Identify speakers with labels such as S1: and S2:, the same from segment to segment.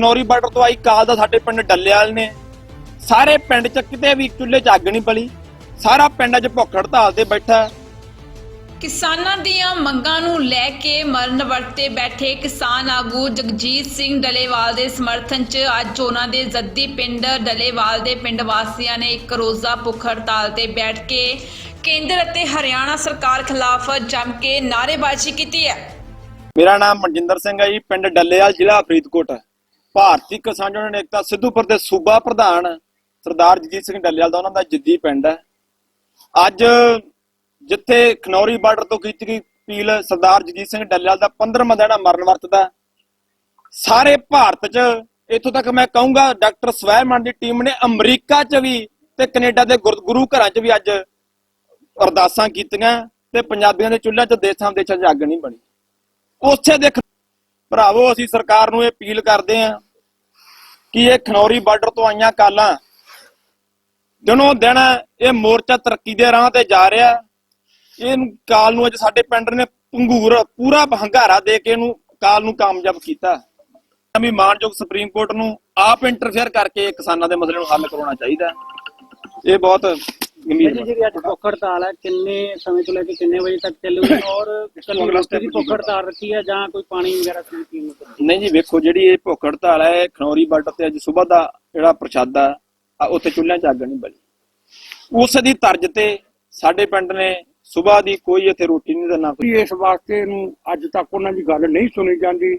S1: ਨੌਰੀ border ਤੋਂ ਆਈ ਕਾਲ ਦਾ ਸਾਡੇ ਪਿੰਡ ਡੱਲੇਵਾਲ ਨੇ। ਸਾਰੇ ਪਿੰਡ ਚ ਕਿਤੇ ਵੀ ਚੁੱਲ੍ਹੇ 'ਚ ਅੱਗ ਨਹੀਂ ਬਲੀ ਸਾਰਾ ਪਿੰਡ ਅੱਜ ਭੁੱਖ ਹੜਤਾਲ ਤੇ ਬੈਠਾ। ਹੈ।
S2: ਕਿਸਾਨਾਂ ਦੀਆਂ ਮੰਗਾਂ ਨੂੰ ਲੈ ਕੇ ਮਰਨ ਵਰਤੇ ਬੈਠੇ ਕਿਸਾਨ ਆਗੂ ਜਗਜੀਤ ਸਿੰਘ ਡਲੇਵਾਲ ਦੇ ਸਮਰਥਨ 'ਚ ਅੱਜ ਉਹਨਾਂ ਦੇ ਜੱਦੀ ਪਿੰਡ ਡਲੇਵਾਲ ਦੇ ਪਿੰਡ ਵਾਸੀਆਂ ਨੇ ਇੱਕ ਰੋਜ਼ਾ ਭੁੱਖ ਹੜਤਾਲ ਤੇ ਬੈਠ ਕੇ ਕੇਂਦਰ ਅਤੇ ਹਰਿਆਣਾ ਸਰਕਾਰ ਖਿਲਾਫ ਜੰਮ ਕੇ ਨਾਅਰੇਬਾਜ਼ੀ ਕੀਤੀ ਹੈ।
S1: ਮੇਰਾ ਨਾਮ ਮਨਜਿੰਦਰ ਸਿੰਘ ਹੈ ਜੀ ਪਿੰਡ ਡੱਲੇਵਾਲ ਜ਼ਿਲ੍ਹਾ ਫਰੀਦਕੋਟ ਭਾਰਤੀ ਕਿਸਾਨ ਯੂਨੀਅਨ ਏਕਤਾ ਸਿੱਧੂਪੁਰ ਦੇ ਸੂਬਾ ਪ੍ਰਧਾਨ ਸਰਦਾਰ ਜਗਜੀਤ ਸਿੰਘ ਡੱਲੇਵਾਲ ਦਾ ਉਹਨਾਂ ਦਾ ਜਿੱਦੀ ਪਿੰਡ ਹੈ। ਅੱਜ ਜਿੱਥੇ ਖਨੌਰੀ ਬਾਰਡਰ ਤੋਂ ਕੀਤੀ ਗਈ ਅਪੀਲ ਸਰਦਾਰ ਜਗਜੀਤ ਸਿੰਘ ਡੱਲੇਵਾਲ ਦਾ 15ਵਾਂ ਦਿਨ ਮਰਨ ਵਰਤਦਾ ਸਾਰੇ ਭਾਰਤ 'ਚ ਇੱਥੋਂ ਤੱਕ ਮੈਂ ਕਹੂੰਗਾ, ਡਾਕਟਰ ਸਵੈਮਨ ਦੀ ਟੀਮ ਨੇ ਅਮਰੀਕਾ 'ਚ ਵੀ ਤੇ ਕੈਨੇਡਾ ਦੇ ਗੁਰ- ਗੁਰੂ ਘਰਾਂ 'ਚ ਵੀ ਅੱਜ ਅਰਦਾਸਾਂ ਕੀਤੀਆਂ ਤੇ ਪੰਜਾਬੀਆਂ ਦੇ ਚੁੱਲ੍ਹਿਆਂ 'ਚ ਦੇਸਾਂ ਦੇਸ਼ਾਂ 'ਚ ਅੱਗ ਨਹੀਂ ਬਣੀ। ਉੱਥੇ ਦੇ ਭਰਾਵੋ, ਅਸੀਂ ਸਰਕਾਰ ਨੂੰ ਇਹ ਅਪੀਲ ਕਰਦੇ ਆਂ ਕਿ ਇਹ ਖਨੌਰੀ ਬਾਰਡਰ ਤੋਂ ਆਈਆਂ ਕਾਲਾਂ ਦਿਨੋਂ ਦਿਨ ਇਹ ਮੋਰਚਾ ਤਰੱਕੀ ਦੇ ਰਾਹ ਤੇ ਜਾ ਰਿਹਾ। ਇਹ ਕਾਲ ਨੂੰ ਅੱਜ ਸਾਡੇ ਪਿੰਡ ਨੇ ਪੰਗੂਰ ਪੂਰਾ ਹੰਗਾਰਾ ਦੇ ਕੇ ਇਹਨੂੰ ਕਾਲ ਨੂੰ ਕਾਮਯਾਬ ਕੀਤਾ। ਵੀ ਮਾਨਯੋਗ ਸੁਪਰੀਮ ਕੋਰਟ ਨੂੰ ਆਪ ਇੰਟਰਫੇਅਰ ਕਰਕੇ ਕਿਸਾਨਾਂ ਦੇ ਮਸਲੇ ਨੂੰ ਹੱਲ ਕਰਾਉਣਾ ਚਾਹੀਦਾ। ਇਹ ਬਹੁਤ ਗੰਭੀਰ
S3: ਜੀ ਜਿਹੜੀ ਅੱਜ ਭੁੱਖ ਹੜਤਾਲ ਹੈ ਕਿੰਨੇ ਸਮੇਂ ਤੋਂ ਲੈ ਕੇ ਕਿੰਨੇ ਵਜੇ ਤੱਕ ਚੱਲੂਗੀ ਔਰ ਕੱਲੀ ਰੋਟੀ ਦੀ ਭੁੱਖ ਹੜਤਾਲ ਰੱਖੀ ਹੈ ਜਾਂ ਕੋਈ ਪਾਣੀ ਵਗੈਰਾ ਪੀ ਪੀਣ ਨੂੰ ਦਿੱਤਾ?
S1: ਨਹੀਂ ਜੀ ਵੇਖੋ ਜਿਹੜੀ ਇਹ ਭੁੱਖ ਹੜਤਾਲ ਹੈ ਇਹ ਖਨੌਰੀ ਬਾਰਡਰ ਤੇ ਅੱਜ ਸਵੇਰ ਦਾ ਜਿਹੜਾ ਪ੍ਰਸ਼ਾਦਾ ਆ ਉੱਥੇ ਚੁੱਲ੍ਹਿਆਂ 'ਚ ਅੱਗ ਨਹੀਂ ਬਲੀ ਉਸ ਦੀ ਤਰਜ਼ ਤੇ ਸਾਡੇ ਪਿੰਡ ਨੇ ਸਵੇਰ ਦੀ ਕੋਈ ਇੱਥੇ ਰੋਟੀ ਨਹੀਂ ਦੇਣਾ
S4: ਵੀ ਇਸ ਵਾਸਤੇ ਨੂੰ ਅੱਜ ਤੱਕ ਉਹਨਾਂ ਦੀ ਗੱਲ ਨਹੀਂ ਸੁਣੀ ਜਾਂਦੀ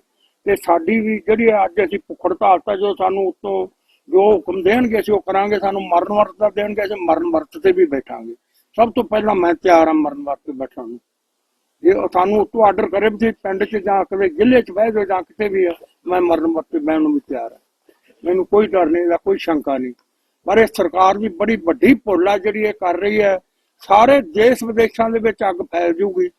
S4: ਤੇ ਸਾਡੀ ਵੀ ਜਿਹੜੀ ਅੱਜ ਅਸੀਂ ਭੁੱਖ ਹੜਤਾਲ ਤਾਂ ਜੋ ਸਾਨੂੰ ਉਤੋਂ ਜੋ ਹੁਕਮ ਦੇਣਗੇ ਅਸੀਂ ਉਹ ਕਰਾਂਗੇ ਸਾਨੂੰ ਮਰਨ ਵਰਤ ਦਾ ਦੇਣਗੇ ਅਸੀਂ ਮਰਨ ਵਰਤ ਤੇ ਵੀ ਬੈਠਾਂਗੇ। ਸਭ ਤੋਂ ਪਹਿਲਾਂ ਮੈਂ ਤਿਆਰ ਹਾਂ ਮਰਨ ਵਰਤ ਤੇ ਬੈਠਣ ਨੂੰ ਜੇ ਸਾਨੂੰ ਉਤੋਂ ਆਰਡਰ ਕਰੇ ਵੀ ਪਿੰਡ 'ਚ ਜਾਂ ਕਿਤੇ ਜ਼ਿਲ੍ਹੇ 'ਚ ਬਹਿ ਜਾਓ ਜਾਂ ਕਿਤੇ ਵੀ ਆ, ਮੈਂ ਮਰਨ ਵਰਤ ਤੇ ਬਹਿਣ ਨੂੰ ਵੀ ਤਿਆਰ ਹਾਂ। ਮੈਨੂੰ ਕੋਈ ਡਰ ਨਹੀਂ ਦਾ ਕੋਈ ਸ਼ੰਕਾ ਨਹੀਂ। ਪਰ ਇਹ ਸਰਕਾਰ ਵੀ ਬੜੀ ਵੱਡੀ ਭੁੱਲ ਆ ਜਿਹੜੀ ਇਹ ਕਰ ਰਹੀ ਹੈ। ਸਾਰੇ ਦੇਸ਼ ਵਿਦੇਸ਼ਾਂ ਦੇ ਵਿੱਚ ਅੱਗ ਫੈਲ ਜੂਗੀ।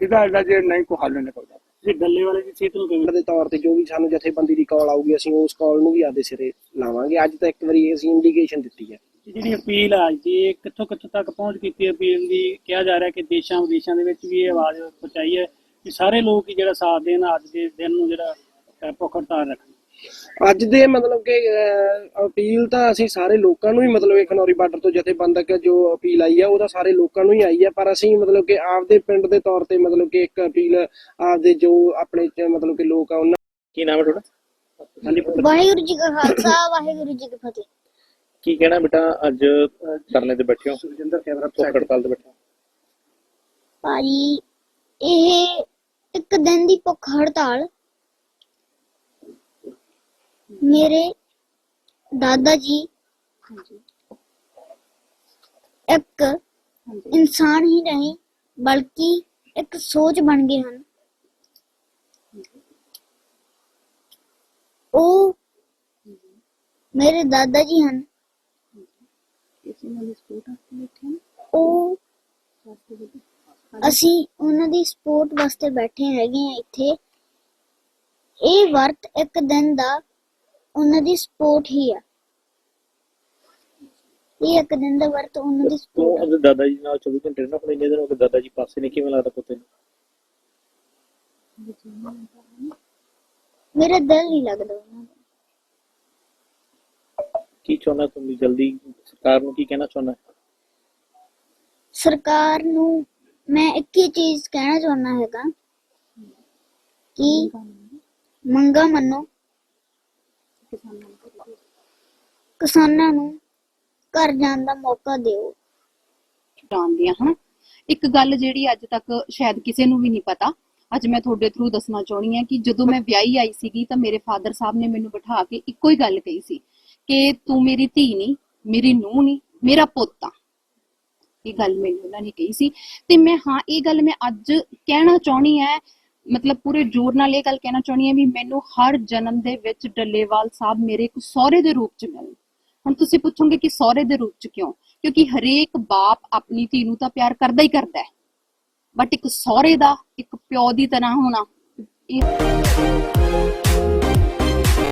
S4: ਇਹਦਾ ਇਹਦਾ ਜੇ ਨਹੀਂ ਕੋਈ ਹੱਲ ਨਿਕਲਦਾ।
S3: ਜੀ ਡੱਲੇ ਵਾਲੇ ਦੀ ਸਿਹਤ ਨੂੰ ਕਿਵੇਂ
S5: ਦੇ ਤੌਰ ਤੇ ਜੋ ਵੀ ਸਾਨੂੰ ਜਥੇਬੰਦੀ ਦੀ ਕਾਲ ਆਊਗੀ ਅਸੀਂ ਉਸ ਕਾਲ ਨੂੰ ਵੀ ਆਦੇ ਸਿਰੇ ਲਾਵਾਂਗੇ। ਅੱਜ ਤਾਂ ਇੱਕ ਵਾਰੀ ਅਸੀਂ ਇੰਡੀਕੇਸ਼ਨ ਦਿੱਤੀ ਹੈ।
S3: ਜਿਹੜੀ ਅਪੀਲ ਦੀ ਇਹ ਕਿੱਥੋਂ ਕਿੱਥੋਂ ਤੱਕ ਪਹੁੰਚ ਕੀਤੀ ਅਪੀਲ ਦੀ ਕਿਹਾ ਜਾ ਰਿਹਾ ਕਿ ਦੇਸ਼ਾਂ ਵਿਦੇਸ਼ਾਂ ਦੇ ਵਿੱਚ ਵੀ ਇਹ ਆਵਾਜ਼ ਪਹੁੰਚਾਈ ਹੈ ਕਿ ਸਾਰੇ ਲੋਕ ਜਿਹੜਾ ਸਾਥ ਦੇਣ ਅੱਜ ਦੇ ਦਿਨ ਨੂੰ ਜਿਹੜਾ ਭੁੱਖ ਹੜਤਾਲ ਰੱਖਣ।
S5: ਅੱਜ ਦੇ ਮਤਲਬ ਕਿ ਅਪੀਲ ਤਾਂ ਅਸੀਂ ਸਾਰੇ ਲੋਕਾਂ ਨੂੰ ਹੀ ਮਤਲਬ ਇਹ ਖਨੌਰੀ ਬਾਰਡਰ ਤੋਂ ਜਥੇਬੰਦਕ ਜੋ ਅਪੀਲ ਆਈ ਹੈ ਉਹਦਾ ਸਾਰੇ ਲੋਕਾਂ ਨੂੰ ਹੀ ਆਈ ਹੈ ਪਰ ਅਸੀਂ ਮਤਲਬ ਕਿ ਆਪਦੇ ਪਿੰਡ ਦੇ ਤੌਰ ਤੇ ਮਤਲਬ ਕਿ ਇੱਕ ਅਪੀਲ ਆਪਦੇ ਜੋ ਆਪਣੇ ਚ ਮਤਲਬ ਕਿ ਲੋਕ ਆ ਉਹਨਾਂ
S6: ਕੀ ਨਾਮ ਹੈ ਤੁਹਾਡਾ?
S3: ਹਾਂਜੀ। ਪੁੱਤਰ
S7: ਵਾਹਿਗੁਰੂ ਜੀ ਕਾ ਖਾਲਸਾ ਵਾਹਿਗੁਰੂ ਜੀ ਕੀ ਫਤਿਹ।
S6: ਕੀ ਕਹਿਣਾ ਬੇਟਾ ਅੱਜ ਧਰਨੇ ਤੇ ਬੈਠੇ ਹੋ?
S5: ਸੁਖਜਿੰਦਰ ਕੈਮਰਾ
S6: ਭੁੱਖ ਹੜਤਾਲ ਤੇ ਬੈਠੇ ਹੋ?
S7: ਭਾਜੀ ਇਹ ਇੱਕ ਦਿਨ ਦੀ ਭੁੱਖ ਹੜਤਾਲ ਮੇਰੇ ਦਾਦਾ ਜੀ ਇੱਕ ਇਨਸਾਨ ਹੀ ਨਹੀਂ ਬਲਕਿ ਇੱਕ ਸੋਚ ਬਣ ਗਏ ਹਨ। ਉਹ ਮੇਰੇ ਦਾਦਾ ਜੀ ਹਨ। ਉਹ ਅਸੀਂ ਉਹਨਾਂ ਦੀ ਸਪੋਰਟ ਵਾਸਤੇ ਬੈਠੇ ਹੈਗੇ ਆ ਇੱਥੇ। ਇਹ ਵਰਤ ਇੱਕ ਦਿਨ ਦਾ ਉਹਨਾਂ ਦੀ ਸਪੋਰਟ ਹੀ ਆ। ਇਹ ਇੱਕ ਦਿਨ ਦਾ ਵਰਤ ਉਹਨਾਂ ਦੀ ਸਪੋਰਟ
S6: ਆਪਣੇ ਦਾਦਾ ਜੀ ਨਾਲ 24 ਘੰਟੇ ਨਾ ਆਪਣੇ ਨਾਲ ਕਿ ਦਾਦਾ ਜੀ ਪਾਸੇ ਨੇ ਕਿਵੇਂ ਲੱਗਦਾ ਪੁੱਤੇ ਨੂੰ
S7: ਮੇਰਾ ਦਿਲ ਨਹੀਂ ਲੱਗਦਾ ਉਹਨਾਂ ਦਾ।
S6: ਕੀ ਚਾਹੁੰਦਾ ਤੂੰ ਵੀ ਜਲਦੀ? ਸਰਕਾਰ ਨੂੰ ਕੀ ਕਹਿਣਾ ਚਾਹੁੰਦਾ?
S7: ਸਰਕਾਰ ਨੂੰ ਮੈਂ ਇੱਕ ਹੀ ਚੀਜ਼ ਕਹਿਣਾ ਚਾਹੁੰਦਾ ਹੈਗਾ ਕਿ ਮੰਗਾ ਮੰਨੋ। ਕਿਸਾਨਾਂ ਨੂੰ ਘਰ ਜਾਣ ਦਾ ਮੌਕਾ ਦਿਓ।
S8: ਜਾਣਦੀਆਂ ਹਾਂ ਇੱਕ ਗੱਲ ਜਿਹੜੀ ਅੱਜ ਤੱਕ ਸ਼ਾਇਦ ਕਿਸੇ ਨੂੰ ਵੀ ਨਹੀਂ ਪਤਾ, ਅੱਜ ਮੈਂ ਤੁਹਾਡੇ ਥਰੂ ਦੱਸਣਾ ਚਾਹਣੀ ਹਾਂ ਕਿ ਜਦੋਂ ਮੈਂ ਵਿਆਹੀ ਆਈ ਸੀਗੀ ਤਾਂ ਮੇਰੇ ਫਾਦਰ ਸਾਹਿਬ ਨੇ ਮੈਨੂੰ ਬਿਠਾ ਕੇ ਇੱਕੋ ਹੀ ਗੱਲ ਕਹੀ ਸੀ ਕਿ ਤੂੰ ਮੇਰੀ ਧੀ ਨਹੀਂ, ਮੇਰੀ ਨੂੰਹ ਨਹੀਂ, ਮੇਰਾ ਪੁੱਤ ਆ। ਇਹ ਗੱਲ ਮੈਨੂੰ ਉਹਨਾਂ ਨੇ ਕਹੀ ਸੀ। ਤੇ ਮੈਂ, ਹਾਂ, ਇਹ ਗੱਲ ਮੈਂ ਅੱਜ ਕਹਿਣਾ ਚਾਹਣੀ ਹੈ ਮਤਲਬ ਪੂਰੇ ਜ਼ੋਰ ਨਾਲ ਇਹ ਗੱਲ ਕਹਿਣਾ ਚਾਹਣੀ ਹੈ ਵੀ ਮੈਨੂੰ ਹਰ ਜਨਮ ਦੇ ਵਿੱਚ ਡੱਲੇਵਾਲ ਸਾਹਿਬ ਮੇਰੇ ਇੱਕ ਸਹੁਰੇ ਦੇ ਰੂਪ ਚ ਮਿਲਣ ਹੁਣ ਤੁਸੀਂ ਪੁੱਛੋਗੇ ਕਿ ਸਹੁਰੇ ਦੇ ਰੂਪ ਚ ਕਿਉਂ? ਕਿਉਂਕਿ ਹਰੇਕ ਬਾਪ ਆਪਣੀ ਧੀ ਨੂੰ ਤਾਂ ਪਿਆਰ ਕਰਦਾ ਹੀ ਕਰਦਾ ਹੈ। ਬਟ ਇੱਕ ਸਹੁਰੇ ਦਾ, ਇੱਕ ਪਿਓ ਦੀ ਤਰ੍ਹਾਂ ਹੋਣਾ, ਇਹ